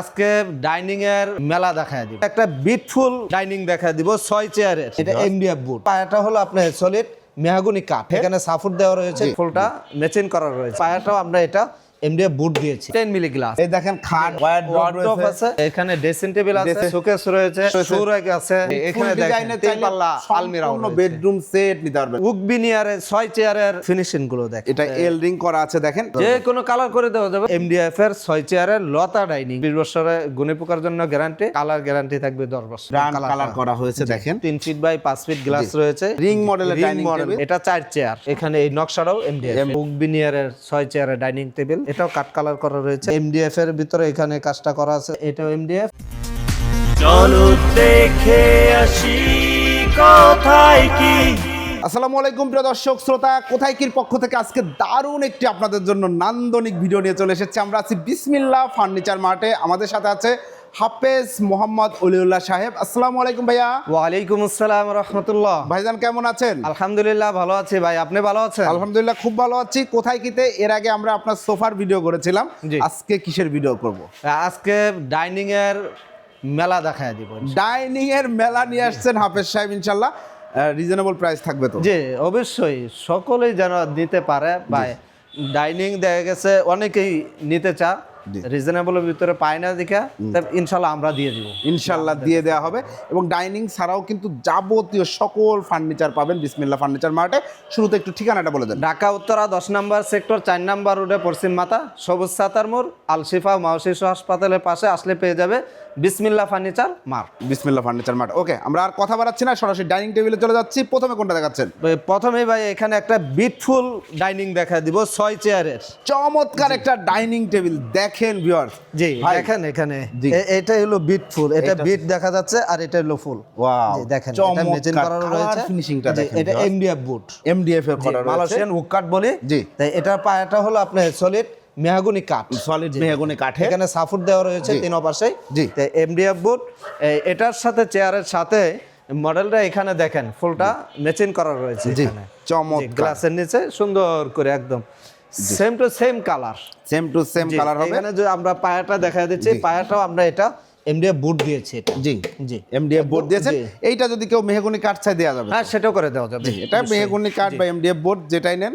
আজকে ডাইনিং এর মেলা দেখা দিব। একটা বিটফুল ডাইনিং দেখায় দিব ছয় চেয়ারের। এটা এমডিএফ বুট পায়াটা হলো আপনার সলিড মেহাগুনি কাঠ। এখানে সাফুট দেওয়া রয়েছে ফুলটা মেচিন করা রয়েছে। পায়াটাও আমরা এটা এমডিএফ বুট দিয়েছি। টেন মিলি গ্লাস এই দেখেন খাট ওয়ার্ডরোব আছে। এখানে ড্রেসিং টেবিল আছে। শোকেস রয়েছে। সুরাক আছে। এখানে দেখেন তিন পাল্লা আলমিরা বেডরুম সেট নিতে পারবেন। উকবিনিয়ারের ছয় চেয়ারের ফিনিশিংগুলো দেখেন। এটা এল রিং করা আছে দেখেন। যে কোনো কালার করে দেওয়া যাবে। এমডিএফ এর ছয় চেয়ারের লতা ডাইনিং বিশ বছরে গুণে পোকার জন্য গ্যারান্টি কালার গ্যারান্টি থাকবে দশ বছর। কালার করা হয়েছে দেখেন। তিন ফিট বাই পাঁচ ফিট গ্লাস রয়েছে। রিং মডেলের ডাইনিং মডেল টেবিল এটা চার চেয়ার এখানে এই নকশাটাও এমডিএফ উকবিনিয়ারের ছয় চেয়ারের ডাইনিং টেবিল এটাও কাট কালার করা রয়েছে। এমডিএফ এর ভিতরে এখানে কাজটা করা আছে। এটাও এমডিএফ চলো দেখে আসি কোথায় কি। আসসালামু আলাইকুম প্রিয় দর্শক শ্রোতা কোথায় কির পক্ষ থেকে আজকে দারুণ একটি আপনাদের জন্য নান্দনিক ভিডিও নিয়ে চলে এসেছি। আমরা আছি বিসমিল্লা ফার্নিচার মার্টে। আমাদের সাথে আছে হাফেজ মোহাম্মদ অলিউল্লাহ সাহেব। আসসালামু আলাইকুম ভাইয়া। ওয়ালাইকুম আসসালাম রহমতুল্লাহ। ভাইজান কেমন আছেন? আলহামদুলিল্লাহ ভালো আছি ভাই আপনি ভালো আছেন? আলহামদুলিল্লাহ খুব ভালো আছি। কোথায় কিতে? এর আগে আমরা আপনার সোফার ভিডিও করেছিলাম। আজকে কিসের ভিডিও করব? আজকে ডাইনিং এর মেলা দেখায় দিব ডাইনিং এর মেলা নিয়ে আসছেন হাফেজ সাহেব ইনশাল্লাহ রিজনেবল প্রাইস থাকবে তো? জি অবশ্যই। সকলেই যেন নিতে পারে। ভাই ডাইনিং দেখা গেছে অনেকেই নিতে চা জি। রিজনেবলের ভিতরে পায় না দেখা ইনশাল্লাহ আমরা দিয়ে দিব। ইনশাল্লাহ দিয়ে দেওয়া হবে। এবং ডাইনিং ছাড়াও কিন্তু যাবতীয় সকল ফার্নিচার পাবেন বিসমিল্লা ফার্নিচার মার্টে। শুরুতে একটু ঠিকানাটা বলে দেন। ঢাকা উত্তরা দশ নম্বর সেক্টর চার নম্বর রোডে পশ্চিম মাতা সবুজ সাতার মোড় আলশিফা মাওশিশু হাসপাতালের পাশে আসলে পেয়ে যাবে। Bismillah furniture mart. Bismillah furniture mart. Okay আমরা আর কথা বাড়াচ্ছি না সরাসরি ডাইনিং টেবিলে চলে যাচ্ছি। প্রথমে কোনটা দেখাচ্ছেন? প্রথমেই ভাই এখানে একটা বিটফুল ডাইনিং দেখা দিব ছয় চেয়ারের। চমৎকার একটা ডাইনিং টেবিল দেখেন ভিউয়ার্স জি দেখেন এখানে। এটা হলো বিট ফুল এটা এটা- বিট দেখা যাচ্ছে আর এটা হলো ফুল। জি, দেখেন এটা মেজিন করা রয়েছে। finishing টা জি, দেখেন, এটা। এমডিএফ বুট এমডিএফ এর করা রয়েছে। মালয়েশিয়ান উড কাঠ বলি। জি। তাই এটার পায়াটা হলো আপনার সলিড মেহাগুনি কাঠ। সলিড মেহাগুনি কাঠ এখানে সাফুট দেওয়া রয়েছে তিন পাশে জি। এমডিএফ বোর্ড এটার সাথে চেয়ারের সাথে মডেলটা এখানে দেখেন ফুলটা মেচিন করা রয়েছে জি, এখানে। চমৎকার। গ্লাসের নিচে সুন্দর করে একদম। Same to same colour same to same colour হবে। এখানে যে আমরা পায়াটা দেখা দিচ্ছি পায়াটাও আমরা এটা এমডিএফ বুট দিয়েছি এটা। জি। জি। এমডিএফ বোর্ড দিয়েছেন জি। এইটা যদি কেউ মেহগনি কাঠ চাই দেওয়া যাবে। হ্যাঁ সেটাও করে দেওয়া যাবে। এটা মেহগনি কাঠ বা এমডিএফ বোর্ড যেটাই নেন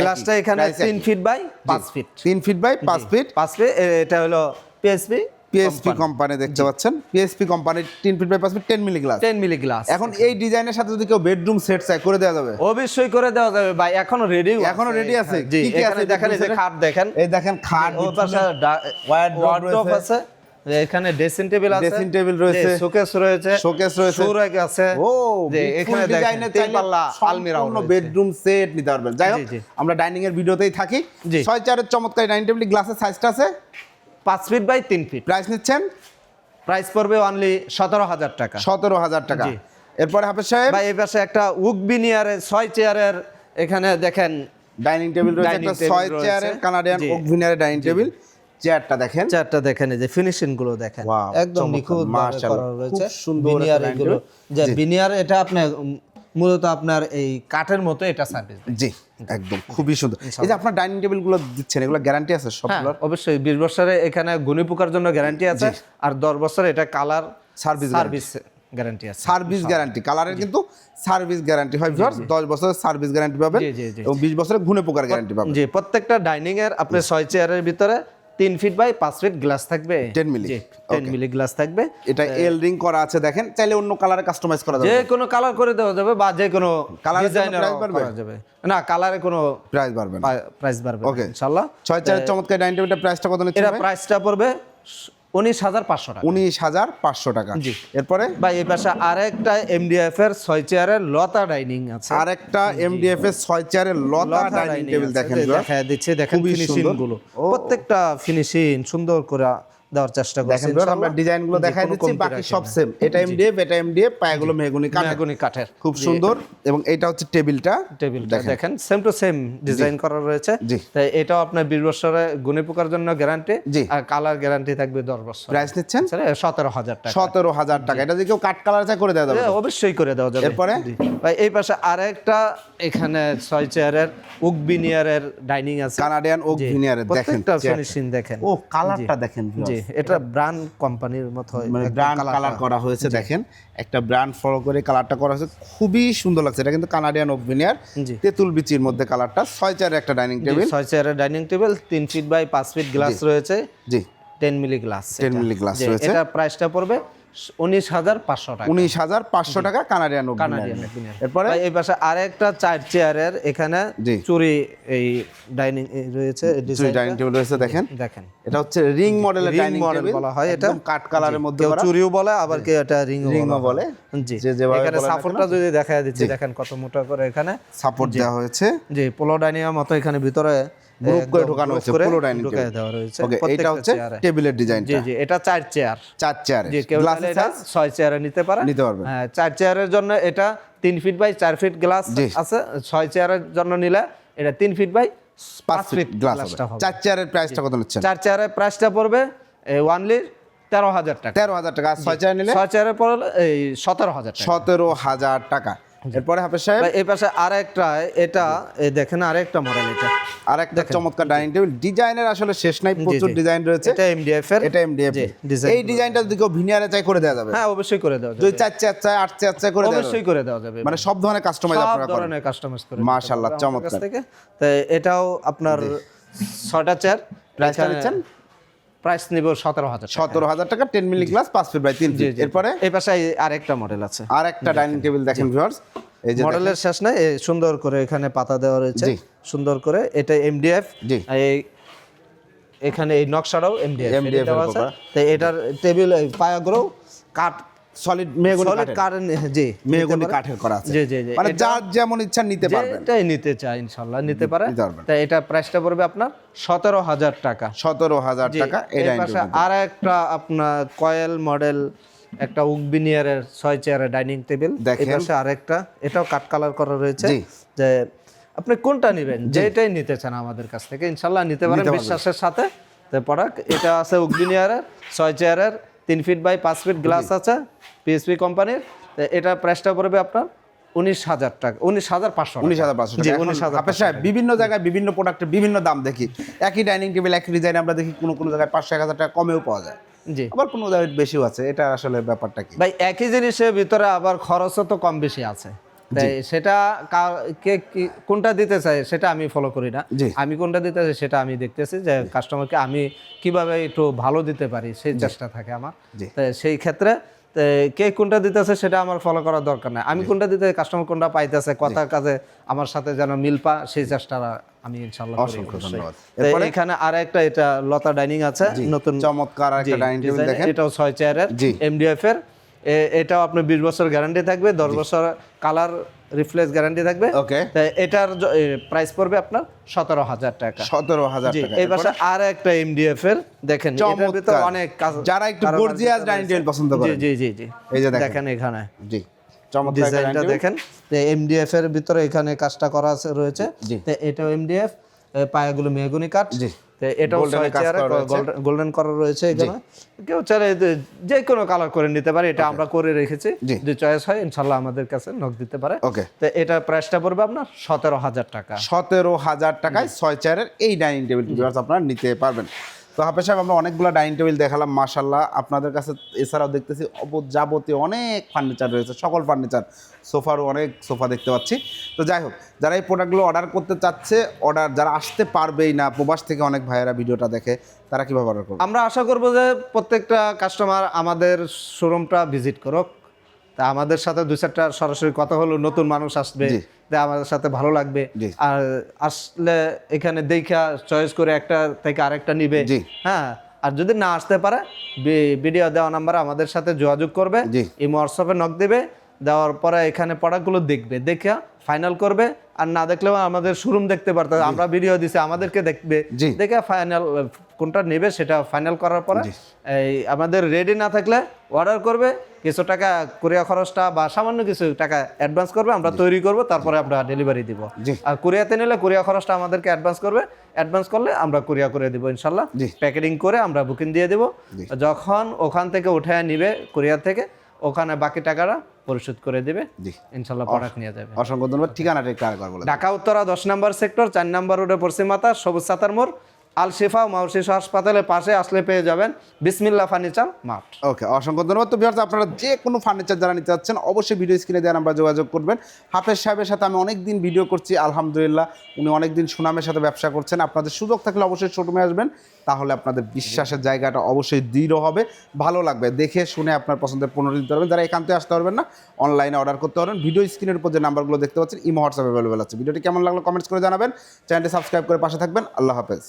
গ্লাসটা এখানে তিন ফিট বাই পাঁচ ফিট তিন ফিট বাই পাঁচ ফিট পাঁচ ফিট এটা হলো পিএসপি পিএসপি কোম্পানি দেখতে পাচ্ছেন। পিএসপি কোম্পানির তিন ফিট বাই পাঁচ feet ten milli glass ten milli glass এখন এই ডিজাইনের সাথে যদি কেউ বেডরুম সেট চাই করে দেওয়া যাবে? অবশ্যই করে দেওয়া যাবে ভাই এখনও রেডি এখনও ready আছে? জি কি কি আছে দেখেন এই যে খাট দেখেন। এই দেখেন খাট ও পাশে wardrobe আছে। এখানে ড্রেসিং টেবিল আছে Dressing table রয়েছে। শোকেস রয়েছে Showcase রয়েছে। সুরাক আছে। ও যে এখানে দেখেন তিন পাল্লা আলমিরা বেডরুম সেট নিতে পারবেন। যাই হোক। আমরা ডাইনিং এর ভিডিওতেই থাকি। ছয় চারের চমৎকার ডাইনিং টেবিল গ্লাসের সাইজটা আছে। পাঁচ ফিট বাই তিন ফিট প্রাইস নিচ্ছেন? প্রাইস পড়বে অনলি সতেরো হাজার টাকা। সতেরো হাজার টাকা। এরপরে হাফেজ সাহেব? বা এই পাশে একটা উকবিনিয়ারের ছয় চেয়ারের এখানে দেখেন ডাইনিং টেবিল রয়েছে একটা ছয় চেয়ারের কানাডিয়ান। ওক ডাইনিং টেবিল চেয়ারটা দেখেন। চেয়ারটা দেখেন এই যে ফিনিশিংগুলো দেখেন। একদম নিখুঁত করা রয়েছে। সুন্দর বিনিয়ার এগুলো। যে বিনিয়ার এটা আপনি মূলত আপনার এই কাঠের মতো এটা সার্ভিস জি একদম খুবই সুন্দর। এই যে আপনার ডাইনিং টেবিলগুলো দিচ্ছেন এগুলো গ্যারান্টি আছে হ্যাঁ সবগুলোর? অবশ্যই। বিশ বছরে এখানে গুণী পোকার জন্য গ্যারান্টি আছে। আর দশ বছরে এটা কালার Service সার্ভিস গ্যারান্টি আছে। সার্ভিস গ্যারান্টি কালারের কিন্তু সার্ভিস গ্যারান্টি হয়। ভিউয়ার্স 10 বছরের সার্ভিস গ্যারান্টি পাবেন। এবং 20 বছরের ঘুনে পোকার গ্যারান্টি পাবেন। জি প্রত্যেকটা ডাইনিং এর আপনার ছয় চেয়ারের ভিতরে তিন ফিট বাই পাঁচ ফিট গ্লাস থাকবে। Ten milli. Ten milli glass থাকবে। এটা এল রিং করা আছে দেখেন। চাইলে অন্য কালারে কাস্টমাইজ করা যাবে। যে কোনো কালার করে দেওয়া যাবে বা যে কোনো কালার ডিজাইনের করা যাবে। না কালারে কোনো প্রাইস বাড়বে না। প্রাইস বাড়বে ওকে ইনশাআল্লাহ। ছয় চারের চমৎকার ডাইনিং টেবিলটা প্রাইসটা কত নিচ্ছে এটা প্রাইসটা পড়বে উনিশ হাজার পাঁচশো টাকা। উনিশ হাজার পাঁচশো টাকা। জি। এরপরে? বা এই পাশে আরেকটা এমডিএফ এর ছয় চেয়ারের লতা ডাইনিং আছে। আরেকটা এমডিএফ এর ছয় চেয়ারের লতা লতা ডাইনিং টেবিল দেখেন দেখা দিচ্ছে দেখেন ফিনিশিংগুলো। প্রত্যেকটা ফিনিশিং সুন্দর করে দেওয়ার চেষ্টা করছি আমরা ডিজাইনগুলো দেখাই দিচ্ছি বাকি সব সেম এটা এমডিএফ এটা এমডিএফ পায়াগুলো মেহগুনি কাঠ মেহগনি কাঠের। খুব সুন্দর এবং এটা হচ্ছে টেবিলটা। টেবিলটা দেখেন। সেম টু সেম ডিজাইন করা রয়েছে। তাই এটাও আপনার বিশ বছরে গুণী পোকার জন্য গ্যারান্টি আর কালার গ্যারান্টি থাকবে দশ বছর। প্রাইস নিচ্ছেন? সতেরো হাজার টাকা। সতেরো হাজার টাকা। এটা যদি কেউ কাঠ কালার চাই করে দেওয়া যাবে অবশ্যই করে দেওয়া যাবে। এরপরে? ভাই এই পাশে আরেকটা এখানে ছয় চেয়ারের বিনিয়ারের ডাইনিং আছে। Canadian oak. ভিনিয়ারের দেখেন। প্রত্যেকটা ফিনিশিং দেখেন। ও কালারটা দেখেন জি এটা ব্র্যান্ড কোম্পানির মতো মানে ব্র্যান্ড কালার করা। হয়েছে দেখেন। একটা ব্র্যান্ড ফলো করে কালারটা করা হয়েছে। খুবই সুন্দর লাগছে। এটা কিন্তু কানাডিয়ান ওভেনিয়ার তেতুল বিচির মধ্যে কালারটা ছয় চার একটা ডাইনিং টেবিল ছয় চেয়ারের ডাইনিং টেবিল তিন ফিট বাই পাঁচ ফিট গ্লাস রয়েছে। জি। Ten milli glass ten milli glass রয়েছে। এটা প্রাইসটা পড়বে উনিশ হাজার পাঁচশো টাকা। উনিশ হাজার পাঁচশো টাকা কানাডিয়ান কানাডিয়ান এরপরে? এই পাশে আরেকটা চার চেয়ারের এখানে চুরি এই ডাইনিং রয়েছে ডাইনিং টেবিল রয়েছে দেখেন। দেখেন। এটা হচ্ছে রিং মডেলের রিং ডাইনিং মডেল বলা হয় এটা। কাট কালারের মধ্যে কেউ চুরিও বলে আবার কেউ এটা রিং রিংও বলে। জি। যে এখানে সাপোর্টটা যদি দেখা দিচ্ছি দেখেন কত মোটা করে এখানে। সাপোর্ট দেওয়া হয়েছে। জি পোলো ডাইনিং মতো এখানে ভিতরে গ্রুপ করে ঢোকানো হয়েছে পুরো ডাইনিং দেওয়া রয়েছে। ওকে এটা হচ্ছে। টেবিলের জি ডিজাইনটা জি এটা চার চেয়ার চার চেয়ারে যে কেউ এটা ছয় চেয়ারে নিতে পারে। নিতে পারবে। হ্যাঁ চার চেয়ারের জন্য এটা তিন ফিট বাই চার ফিট গ্লাস আছে। ছয় চেয়ারের জন্য নিলে এটা তিন ফিট বাই পাঁচ ফিট গ্লাস হবে। চার চেয়ারের প্রাইসটা কত নিচ্ছেন? চার চেয়ারের প্রাইসটা পড়বে ওয়ানলি তেরো হাজার টাকা। তেরো হাজার টাকা। ছয় চেয়ার নিলে? ছয় চেয়ারের পড়লে এই সতেরো হাজার সতেরো হাজার টাকা। এরপরে হাফেজ সাহেব? এই পাশে আরেকটা এটা এই দেখেন আরেকটা মডেল এটা। আরেকটা চমৎকার ডাইনিং টেবিল ডিজাইনের আসলে শেষ নাই প্রচুর ডিজাইন রয়েছে। এটা এমডিএফ এর। এটা এমডিএফ এই ডিজাইনটা যদি কেউ ভিনিয়ারে চাই করে দেওয়া যাবে। হ্যাঁ অবশ্যই করে দেওয়া দুই যাবে। চার চেয়ার চাই আট চার চাই করে দেওয়া অবশ্যই করে দেওয়া যাবে মানে সব ধরনের কাস্টমাইজ আপনারা করেন। সব ধরনের কাস্টমাইজ করে মাশাআল্লাহ, চমৎকার। থেকে। তো এটাও আপনার ছয়টা চেয়ার প্রাইসটা দিচ্ছেন? প্রাইস নিব সতেরো হাজার সতেরো হাজার টাকা টেন মিলি গ্লাস পাঁচ ফিট বাই তিন ফিট এরপরে? এই পাশে আরেকটা মডেল আছে। আরেকটা ডাইনিং টেবিল দেখেন ভিউয়ার্স এই যে মডেলের শেষ নাই সুন্দর করে এখানে পাতা দেওয়া রয়েছে। সুন্দর করে এটা এমডিএফ। এই এখানে এই নকশাটাও এমডিএফ এমডিএফ দেওয়া আছে। তো এটার টেবিল পায়াগুলো কাঠ সলিড মেহগনি সলিড জি মেহগনি কাঠের করা আছে। জি জি জি। মানে যার যেমন ইচ্ছা নিতে পারবেন। যেটাই নিতে চায় ইনশাল্লাহ নিতে পারে। তাই এটা প্রাইসটা পড়বে আপনার সতেরো হাজার টাকা। সতেরো হাজার টাকা টেবিল আর একটা আপনার কয়েল মডেল একটা উকবিনিয়ারের ছয় চেয়ারের ডাইনিং টেবিল এই পাশে আরেকটা এটাও কাট কালার করা রয়েছে। যে আপনি কোনটা নেবেন? যেটাই নিতে চান আমাদের কাছ থেকে ইনশাল্লাহ নিতে পারেন বিশ্বাসের সাথে। প্রোডাক্ট এটা আছে উকবিনিয়ারের ছয় চেয়ারের তিন ফিট বাই পাঁচ ফিট গ্লাস আছে পিএসপি কোম্পানির এটা প্রাইসটা পড়বে আপনার উনিশ হাজার টাকা উনিশ হাজার পাঁচশো উনিশ হাজার পাঁচশো উনিশ হাজার সাহেব বিভিন্ন জায়গায় বিভিন্ন প্রোডাক্টের বিভিন্ন দাম দেখি। একই ডাইনিং টেবিল একই ডিজাইন আমরা দেখি কোনো কোনো জায়গায় পাঁচশো এক হাজার টাকা কমেও পাওয়া যায়। জি। আবার কোনো জায়গায় বেশিও আছে এটা আসলে ব্যাপারটা কি? ভাই একই জিনিসের ভিতরে আবার খরচও তো কম বেশি আছে। তাই সেটা কে কোনটা দিতে চাই সেটা আমি ফলো করি না। আমি কোনটা দিতে চাই সেটা আমি দেখতেছি যে কাস্টমারকে আমি কীভাবে একটু ভালো দিতে পারি সেই চেষ্টা থাকে আমার। সেই ক্ষেত্রে কে কোনটা দিতেছে সেটা আমার ফলো করার দরকার নাই। আমি কোনটা দিতে কাস্টমার কোনটা পাইতেছে কথা কাজে আমার সাথে যেন মিল পা সেই চেষ্টা আমি ইনশাল্লাহ করি অসংখ্য ধন্যবাদ। এখানে আর একটা এটা লতা ডাইনিং আছে নতুন চমৎকার একটা ডাইনিং টেবিল দেখেন। এটাও ছয় চেয়ারের এমডিএফ এর এটাও আপনার বিশ বছর গ্যারান্টি থাকবে দশ বছর কালার রিফ্লেক্স গ্যারান্টি থাকবে। ওকে এটার প্রাইস পড়বে আপনার সতেরো হাজার টাকা। সতেরো হাজার টাকা। এই পাশে আর একটা এমডিএফ এর দেখেন অনেক কাজ যারা একটু রয়েছে। table পছন্দ জি করেন। জি জি জি। এই যে দেখেন। এখানে। জি ডিজাইনটা দেখেন এমডিএফ এর ভিতরে এখানে কাজটা করা আছে রয়েছে। তো এটাও এমডিএফ পায়াগুলো মেহগুনি কাঠ। জি। এটাও। গোল্ডেন কালার রয়েছে। এখানে। কেউ চাইলে যে- যে কোনো কালার করে নিতে পারে এটা আমরা করে রেখেছি। যে চয়েস হয় ইনশাল্লাহ আমাদের কাছে নক দিতে পারে। ওকে তো এটা প্রাইসটা পড়বে আপনার সতেরো হাজার টাকা। সতেরো হাজার টাকায় ছয় চেয়ারের এই ডাইনিং টেবিল আপনারা নিতে পারবেন। তো হাফেজ সাহেব, আমরা অনেকগুলো ডাইনিং টেবিল দেখালাম মাশাল্লাহ আপনাদের কাছে এছাড়াও দেখতেছি যাবতীয় অনেক ফার্নিচার রয়েছে, সকল ফার্নিচার সোফারও অনেক সোফা দেখতে পাচ্ছি। তো যাই হোক, যারা এই প্রোডাক্টগুলো অর্ডার করতে চাচ্ছে অর্ডার যারা আসতে পারবেই না, প্রবাস থেকে অনেক ভাইয়েরা ভিডিওটা দেখে, তারা কীভাবে অর্ডার করবে? আমরা আশা করব যে প্রত্যেকটা কাস্টমার আমাদের শোরুমটা ভিজিট করুক। তা আমাদের সাথে দু চারটা সরাসরি কথা হলো নতুন মানুষ আসবে তা আমাদের সাথে ভালো লাগবে। আর আসলে এখানে দেখা চয়েস করে একটা থেকে আরেকটা নিবে। হ্যাঁ আর যদি না আসতে পারে ভিডিও দেওয়া নাম্বার আমাদের সাথে যোগাযোগ করবে। এই হোয়াটসঅ্যাপে নক দেবে দেওয়ার পরে এখানে প্রোডাক্টগুলো দেখবে দেখে ফাইনাল করবে আর না দেখলেও আমাদের শোরুম দেখতে পারতে। আমরা ভিডিও দিছি আমাদেরকে দেখবে। দেখে ফাইনাল কোনটা নেবে সেটা ফাইনাল করার পরে এই আমাদের রেডি না থাকলে অর্ডার করবে কিছু টাকা কুরিয়া খরচটা বা সামান্য কিছু টাকা অ্যাডভান্স করবে আমরা তৈরি করব তারপরে আমরা ডেলিভারি দিব। আর কুরিয়াতে নিলে কুরিয়া খরচটা আমাদেরকে অ্যাডভান্স করবে। অ্যাডভান্স করলে আমরা কুরিয়া করে দিব ইনশাল্লাহ। প্যাকেটিং করে আমরা বুকিং দিয়ে দিব। যখন ওখান থেকে উঠে নিবে কুরিয়ার থেকে ওখানে বাকি টাকাটা পরিশোধ করে দেবে। ইনশাল্লাহ প্রোডাক্ট নিয়ে যাবে। অসংখ্য ধন্যবাদ। ঠিকানাটা একটু আরেকবার বলে ঢাকা উত্তরা দশ নম্বর সেক্টর চার নম্বর রোডে পশ্চিম মাতা সবুজ সাতার মোড়। আল শেফা শিশু হাসপাতালের পাশে আসলে পেয়ে যাবেন। বিসমিল্লা ফার্নিচার মাঠ। ওকে, অসংখ্য ধন্যবাদ। তো ভিউয়ার্স, আপনারা যে কোনো ফার্নিচার যারা নিতে চাচ্ছেন, অবশ্যই ভিডিও স্ক্রিনে দেওয়া নাম্বার যোগাযোগ করবেন। হাফেজ সাহেবের সাথে আমি অনেক দিন ভিডিও করছি, আলহামদুলিল্লাহ। উনি অনেক দিন সুনামের সাথে ব্যবসা করছেন। আপনাদের সুযোগ থাকলে অবশ্যই শোরুমে আসবেন। তাহলে আপনাদের বিশ্বাসের জায়গাটা অবশ্যই দৃঢ় হবে, ভালো লাগবে। দেখে শুনে আপনার পছন্দের পণ্য নিতে পারবেন। যারা একান্তে আসতে পারবেন না অনলাইনে অর্ডার করতে পারবেন। ভিডিও স্ক্রিনের উপর যে নাম্বারগুলো দেখতে পাচ্ছেন, ইমো, হোয়াটসঅ্যাপ অ্যাভেলেবেল আছে। ভিডিওটি কেমন লাগল কমেন্টস করে জানাবেন। চ্যানেলটি সাবস্ক্রাইব করে পাশে থাকবেন। আল্লাহ হাফেজ।